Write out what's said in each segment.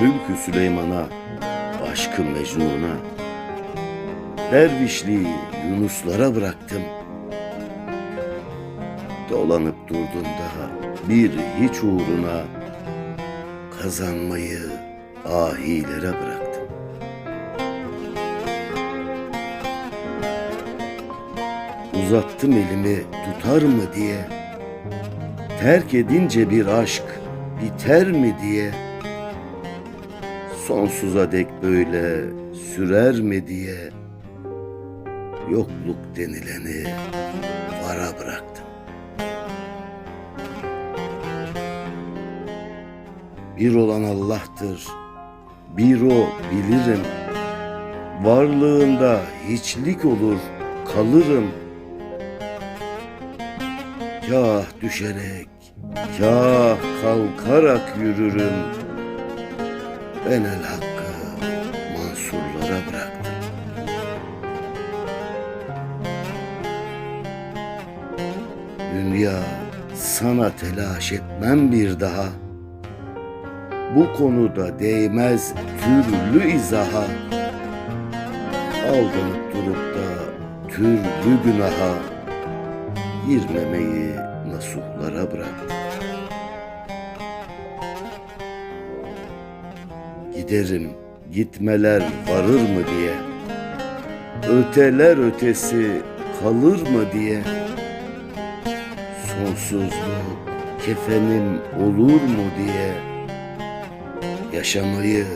Mülkü Süleyman'a, aşkı Mecnun'a, dervişliği Yunuslara bıraktım.'' Dolanıp durdum da bir hiç uğruna kazanmayı ahilere bıraktım. Uzattım elimi tutar mı diye, terk edince bir aşk biter mi diye, sonsuza dek böyle sürer mi diye, yokluk denileni vara bıraktım. Bir olan Allah'tır, bir o bilirim. Varlığında hiçlik olur, kalırım. Kah düşerek, kah kalkarak yürürüm. Ben el hakkı mansurlara bıraktım. Dünya sana telaş etmem bir daha. Bu konuda değmez türlü izaha. Aldanıp durup da türlü günaha girmemeyi nasuhlara bıraktım. Giderim gitmeler varır mı diye Öteler ötesi kalır mı diye Sonsuzluk kefenim olur mu diye yaşamayı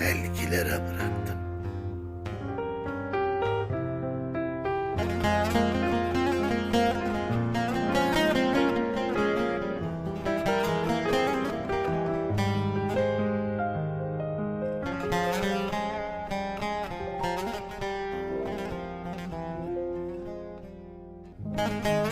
belgilere bıraktım. Müzik